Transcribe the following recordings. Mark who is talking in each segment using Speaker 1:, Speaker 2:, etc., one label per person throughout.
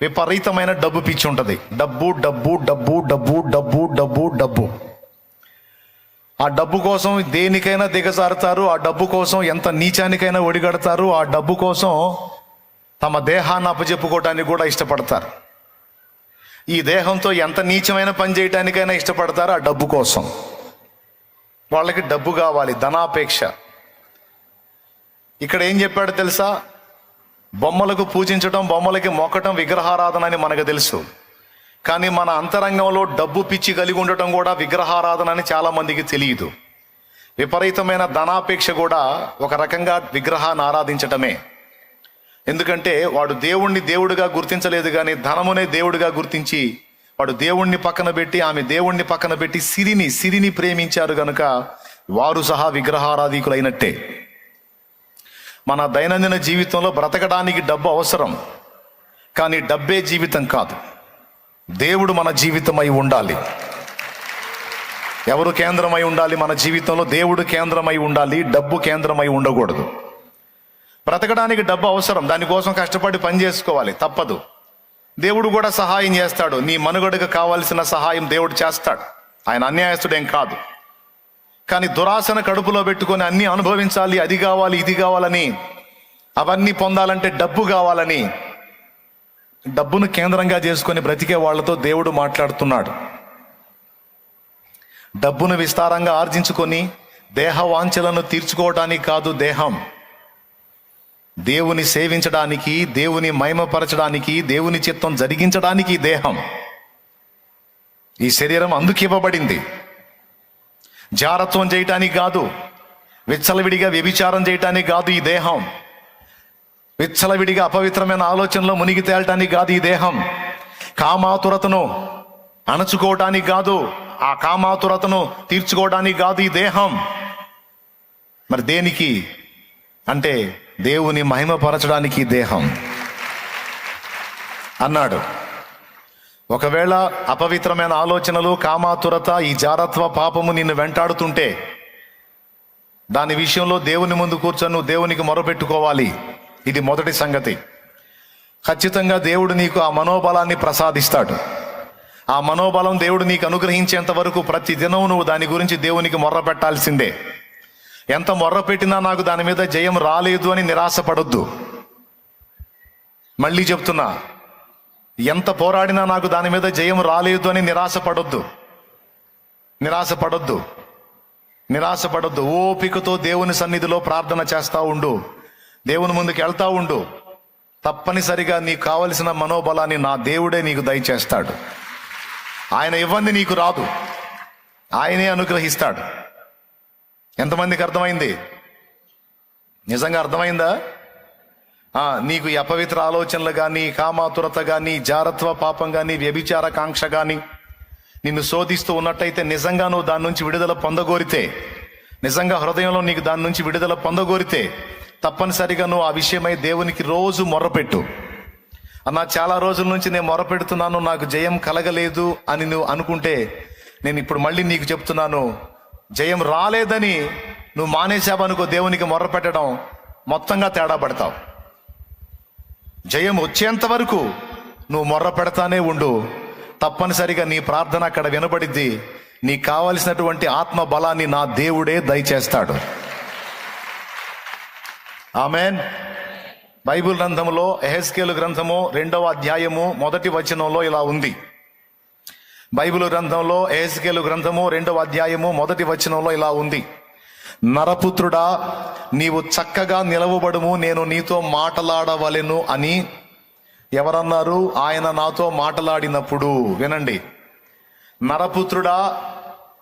Speaker 1: విపరీతమైన డబ్బు పిచ్చి ఉంటుంది. డబ్బు డబ్బు డబ్బు డబ్బు డబ్బు డబ్బు డబ్బు. ఆ డబ్బు కోసం దేనికైనా దిగజారుతారు. ఆ డబ్బు కోసం ఎంత నీచానికైనా ఒడిగడతారు. ఆ డబ్బు కోసం తమ దేహాన్ని అప్పజెప్పుకోవటానికి కూడా ఇష్టపడతారు. ఈ దేహంతో ఎంత నీచమైన పని చేయటానికైనా ఇష్టపడతారు ఆ డబ్బు కోసం. వాళ్ళకి డబ్బు కావాలి ధనాపేక్ష. ఇక్కడ ఏం చెప్పాడు తెలుసా? బొమ్మలకు పూజించడం బొమ్మలకి మొక్కటం విగ్రహారాధన అని మనకు తెలుసు. కానీ మన అంతరంగంలో డబ్బు పిచ్చి కలిగి ఉండటం కూడా విగ్రహారాధన అని చాలామందికి తెలియదు. విపరీతమైన ధనాపేక్ష కూడా ఒక రకంగా విగ్రహాన్ని ఆరాధించటమే. ఎందుకంటే వాడు దేవుణ్ణి దేవుడిగా గుర్తించలేదు కానీ ధనమునే దేవుడిగా గుర్తించి వాడు దేవుణ్ణి పక్కన పెట్టి ఆమె దేవుణ్ణి పక్కన పెట్టి సిరిని సిరిని ప్రేమించారు గనుక వారు సహా విగ్రహారాధికులైనట్టే. మన దైనందిన జీవితంలో బ్రతకడానికి డబ్బు అవసరం. కానీ డబ్బే జీవితం కాదు. దేవుడు మన జీవితమై ఉండాలి. ఎవరు కేంద్రమై ఉండాలి మన జీవితంలో? దేవుడు కేంద్రమై ఉండాలి డబ్బు కేంద్రమై ఉండకూడదు. బ్రతకడానికి డబ్బు అవసరం. దానికోసం కష్టపడి పని చేసుకోవాలి తప్పదు. దేవుడు కూడా సహాయం చేస్తాడు. నీ మనుగడకు కావాల్సిన సహాయం దేవుడు చేస్తాడు. ఆయన అన్యాయస్తుడేం కాదు. కానీ దురాశను కడుపులో పెట్టుకొని అన్ని అనుభవించాలి అది కావాలి ఇది కావాలని అవన్నీ పొందాలంటే డబ్బు కావాలని డబ్బును కేంద్రంగా చేసుకొని బ్రతికే వాళ్ళతో దేవుడు మాట్లాడుతున్నాడు. డబ్బును విస్తారంగా ఆర్జించుకొని దేహ వాంఛలను తీర్చుకోవటానికి కాదు దేహం. దేవుని సేవించడానికి దేవుని మహిమపరచడానికి దేవుని చిత్తం జరిగించడానికి దేహం. ఈ శరీరం అందుకు ఇవ్వబడింది. జారత్వం చేయటానికి కాదు విచ్చలవిడిగా వ్యభిచారం చేయటానికి కాదు ఈ దేహం. విచ్చలవిడిగా అపవిత్రమైన ఆలోచనలో మునిగి తేలటానికి కాదు ఈ దేహం. కామాతురతను అణచుకోవటానికి కాదు ఆ కామాతురతను తీర్చుకోవడానికి కాదు ఈ దేహం. మరి దేనికి? అంటే దేవుని మహిమపరచడానికి దేహం. అన్నాడు. ఒకవేళ అపవిత్రమైన ఆలోచనలు కామాతురత ఈ జారత్వ పాపము నిన్ను వెంటాడుతుంటే దాని విషయంలో దేవుని ముందు కూర్చొని దేవునికి మొరపెట్టుకోవాలి. ఇది మొదటి సంగతి. ఖచ్చితంగా దేవుడు నీకు ఆ మనోబలాన్ని ప్రసాదిస్తాడు. ఆ మనోబలం దేవుడు నీకు అనుగ్రహించేంత వరకు ప్రతి దినం నువ్వు దాని గురించి దేవునికి మొర్ర పెట్టాల్సిందే. ఎంత మొర్ర పెట్టినా నాకు దాని మీద జయం రాలేదు అని నిరాశపడొద్దు. మళ్ళీ చెప్తున్నా ఎంత పోరాడినా నాకు దాని మీద జయం రాలేదు అని నిరాశపడొద్దు. నిరాశపడొద్దు. నిరాశపడొద్దు. ఓపికతో దేవుని సన్నిధిలో ప్రార్థన చేస్తా ఉండు. దేవుని ముందుకు వెళ్తా ఉండు. తప్పనిసరిగా నీకు కావలసిన మనోబలాన్ని నా దేవుడే నీకు దయచేస్తాడు. ఆయన ఇవ్వంది నీకు రాదు. ఆయనే అనుగ్రహిస్తాడు. ఎంతమందికి అర్థమైంది? నిజంగా అర్థమైందా? నీకు ఈ అపవిత్ర ఆలోచనలు కానీ కామాతురత కానీ జారత్వ పాపం కానీ వ్యభిచార కాంక్ష కానీ నిన్ను శోధిస్తూ ఉన్నట్టయితే నిజంగా నువ్వు దాని నుంచి విడుదల పొందగోరితే నిజంగా హృదయంలో నీకు దాని నుంచి విడుదల పొందగోరితే తప్పనిసరిగా నువ్వు ఆ విషయమై దేవునికి రోజు మొర్రపెట్టు అన్న చాలా రోజుల నుంచి నేను మొరపెడుతున్నాను నాకు జయం కలగలేదు అని నువ్వు అనుకుంటే నేను ఇప్పుడు మళ్ళీ నీకు చెప్తున్నాను జయం రాలేదని నువ్వు మానేశావనుకో దేవునికి మొర్రపెట్టడం మొత్తంగా తేడా పడతావు. జయం వచ్చేంత వరకు నువ్వు మొర్ర పెడతానే ఉండు. తప్పనిసరిగా నీ ప్రార్థన అక్కడ వినబడిద్ది. నీకు కావలసినటువంటి ఆత్మ బలాన్ని నా దేవుడే దయచేస్తాడు. ఆమెన్. బైబిల్ గ్రంథములో ఎహెస్కేలు గ్రంథము రెండవ అధ్యాయము మొదటి వచనంలో ఇలా ఉంది. బైబిల్ గ్రంథంలో ఎహెస్కేలు గ్రంథము రెండవ అధ్యాయము మొదటి వచనంలో ఇలా ఉంది. నరపుత్రుడా నీవు చక్కగా నిలవబడుము నేను నీతో మాటలాడవలెను అని ఎవరన్నారు? ఆయన నాతో మాటలాడినప్పుడు వినండి. నరపుత్రుడా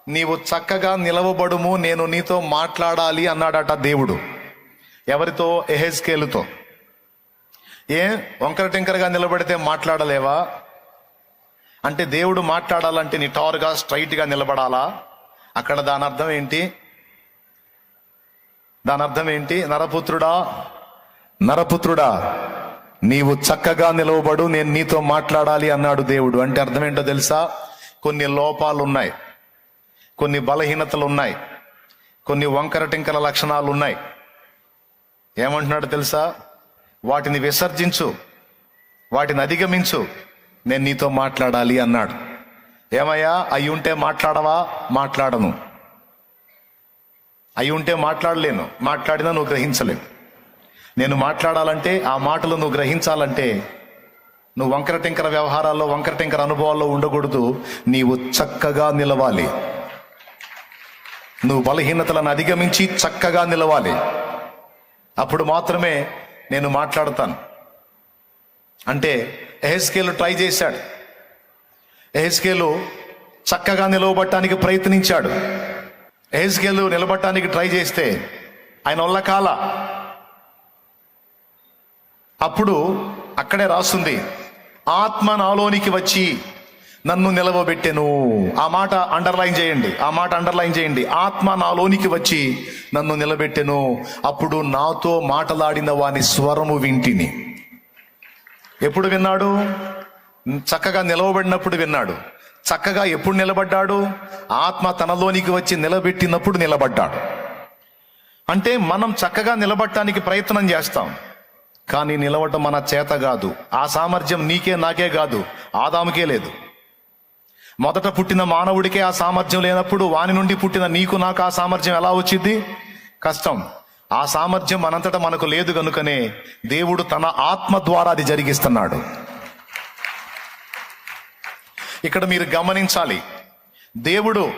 Speaker 1: నీవు చక్కగా నిలవబడుము నేను నీతో మాట్లాడాలి అన్నాడట దేవుడు. ఎవరితో? ఎహెస్కేలుతో ఏ? వంకర టింకరగా నిలబడితే మాట్లాడలేవా? అంటే దేవుడు మాట్లాడాలంటే నీ టార్గా స్ట్రైట్గా నిలబడాలా? అక్కడ దాని అర్థం ఏంటి? దాని అర్థం ఏంటి? నరపుత్రుడా నరపుత్రుడా నీవు చక్కగా నిలవబడు నేను నీతో మాట్లాడాలి అన్నాడు దేవుడు. అంటే అర్థం ఏంటో తెలుసా? కొన్ని లోపాలు ఉన్నాయి కొన్ని బలహీనతలు ఉన్నాయి కొన్ని వంకర టింకర లక్షణాలు ఉన్నాయి ఏమంటున్నాడు తెలుసా? వాటిని విసర్జించు. వాటిని అధిగమించు. నేను నీతో మాట్లాడాలి అన్నాడు. ఏమయ్యా? అయ్యుంటే మాట్లాడవా? మాట్లాడను. అయి ఉంటే మాట్లాడలేను. మాట్లాడినా నువ్వు గ్రహించలేవు. నేను మాట్లాడాలంటే ఆ మాటలు నువ్వు గ్రహించాలంటే నువ్వు వంకర టింకర వ్యవహారాల్లో వంకర టింకర అనుభవాల్లో ఉండకూడదు. నీవు చక్కగా నిలవాలి. నువ్వు బలహీనతలను అధిగమించి చక్కగా నిలవాలి. అప్పుడు మాత్రమే నేను మాట్లాడతాను. అంటే ఎహెస్కేలు ట్రై చేశాడు. ఎహెస్కేలు చక్కగా నిలవబట్టడానికి ప్రయత్నించాడు. ఎహెస్కేలు నిలబడటానికి ట్రై చేస్తే ఆయన వల్ల కాల. అప్పుడు అక్కడే రాస్తుంది ఆత్మ నాలోనికి వచ్చి నన్ను నిలవబెట్టెను. ఆ మాట అండర్లైన్ చేయండి ఆ మాట అండర్లైన్ చేయండి. ఆత్మ నాలోనికి వచ్చి నన్ను నిలబెట్టెను అప్పుడు నాతో మాటలాడిన వాని స్వరము వింటిని. ఎప్పుడు విన్నాడు? చక్కగా నిలవబడినప్పుడు విన్నాడు. చక్కగా ఎప్పుడు నిలబడ్డాడు? ఆత్మ తనలోనికి వచ్చి నిలబెట్టినప్పుడు నిలబడ్డాడు. అంటే మనం చక్కగా నిలబడటానికి ప్రయత్నం చేస్తాం. కానీ నిలవటం మన చేత కాదు. ఆ సామర్థ్యం నీకే నాకే కాదు. ఆదాముకే లేదు. మొదట పుట్టిన మానవుడికే ఆ సామర్థ్యం లేనప్పుడు వాని నుండి పుట్టిన నీకు నాకు ఆ సామర్థ్యం ఎలా వచ్చింది? కష్టం. ఆ సామర్థ్యం మనంతటా మనకు లేదు కనుకనే దేవుడు తన ఆత్మ ద్వారా అది జరిగిస్తున్నాడు. ఇక్కడ మీరు గమనించాలి. దేవుడు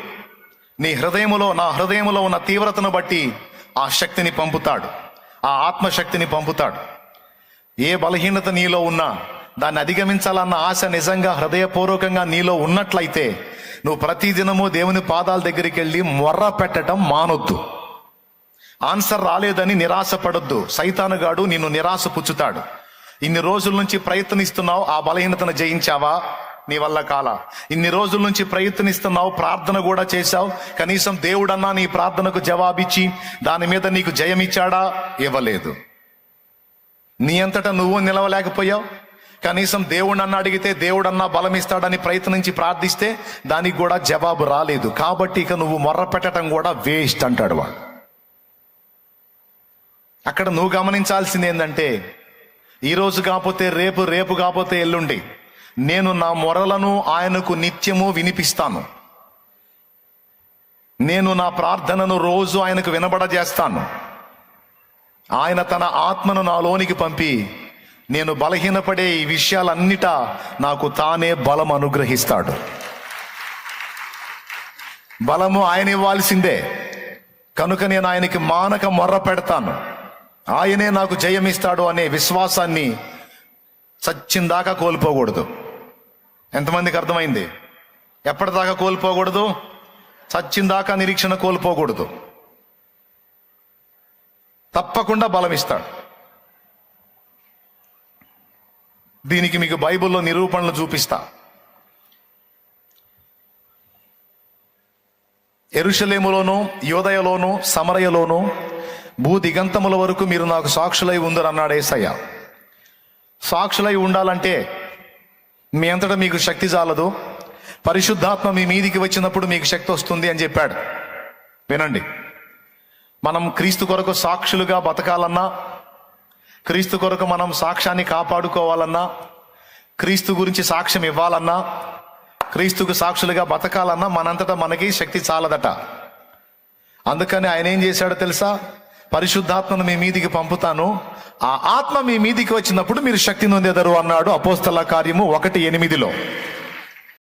Speaker 1: నీ హృదయములో నా హృదయములో ఉన్న తీవ్రతను బట్టి ఆ శక్తిని పంపుతాడు. ఆ ఆత్మశక్తిని పంపుతాడు. ఏ బలహీనత నీలో ఉన్నా దాన్ని అధిగమించాలన్న ఆశ నిజంగా హృదయపూర్వకంగా నీలో ఉన్నట్లయితే నువ్వు ప్రతిదినము దేవుని పాదాల దగ్గరికి వెళ్ళి మొర్ర పెట్టడం మానొద్దు. ఆన్సర్ రాలేదని నిరాశపడొద్దు. సైతానుగాడు నిన్ను నిరాశ పుచ్చుతాడు ఇన్ని రోజుల నుంచి ప్రయత్నిస్తున్నావు ఆ బలహీనతను జయించావా? నీ వల్ల కాల. ఇన్ని రోజుల నుంచి ప్రయత్నిస్తున్నావు ప్రార్థన కూడా చేశావు. కనీసం దేవుడన్నా నీ ప్రార్థనకు జవాబిచ్చి దాని మీద నీకు జయమిచ్చాడా ఇవ్వలేదు. నీ అంతటా నువ్వు నిలవలేకపోయావు. కనీసం దేవుడన్నా అడిగితే దేవుడన్నా బలం ఇస్తాడని ప్రయత్నించి ప్రార్థిస్తే దానికి కూడా జవాబు రాలేదు. కాబట్టి ఇక నువ్వు మొర్ర పెట్టడం కూడా వేస్ట్ అంటాడు వాడు. అక్కడ నువ్వు గమనించాల్సింది ఏంటంటే ఈరోజు కాకపోతే రేపు రేపు కాకపోతే ఎల్లుండి. నేను నా మొరలను ఆయనకు నిత్యము వినిపిస్తాను. నేను నా ప్రార్థనను రోజు ఆయనకు వినబడజేస్తాను. ఆయన తన ఆత్మను నాలోనికి పంపి నేను బలహీనపడే ఈ విషయాలన్నిటా నాకు తానే బలం అనుగ్రహిస్తాడు. బలము ఆయన ఇవ్వాల్సిందే. కనుక నేను ఆయనకి మానక మొర్ర పెడతాను. ఆయనే నాకు జయమిస్తాడు అనే విశ్వాసాన్ని చచ్చిందాకా కోల్పోకూడదు. ఎంతమందికి అర్థమైంది? ఎప్పటిదాకా కోల్పోకూడదు? చచ్చిందాకా నిరీక్షణ కోల్పోకూడదు. తప్పకుండా బలం ఇస్తాడు దీనికి మీకు బైబిల్లో నిరూపణలు చూపిస్తా. ఎరుషలేములోను యోదయలోను సమరయలోను భూ దిగంతముల వరకు మీరు నాకు సాక్షులై ఉందని అన్నాడు ఏసయ్య. సాక్షులై ఉండాలంటే మీ అంతటా మీకు శక్తి చాలదు పరిశుద్ధాత్మ మీ మీదికి వచ్చినప్పుడు మీకు శక్తి వస్తుంది అని చెప్పాడు. వినండి. మనం క్రీస్తు కొరకు సాక్షులుగా బతకాలన్నా క్రీస్తు కొరకు మనం సాక్ష్యాన్ని కాపాడుకోవాలన్నా క్రీస్తు గురించి సాక్ష్యం ఇవ్వాలన్నా క్రీస్తుకు సాక్షులుగా బతకాలన్నా మనంతటా మనకి శక్తి చాలదట. అందుకని ఆయన ఏం చేశాడో తెలుసా? పరిశుద్ధాత్మను మీ మీదికి పంపుతాను. ఆ ఆత్మ మీ మీదికి వచ్చినప్పుడు మీరు శక్తి నొందెదరు అన్నాడు అపోస్తల కార్యము ఒకటి ఎనిమిదిలో.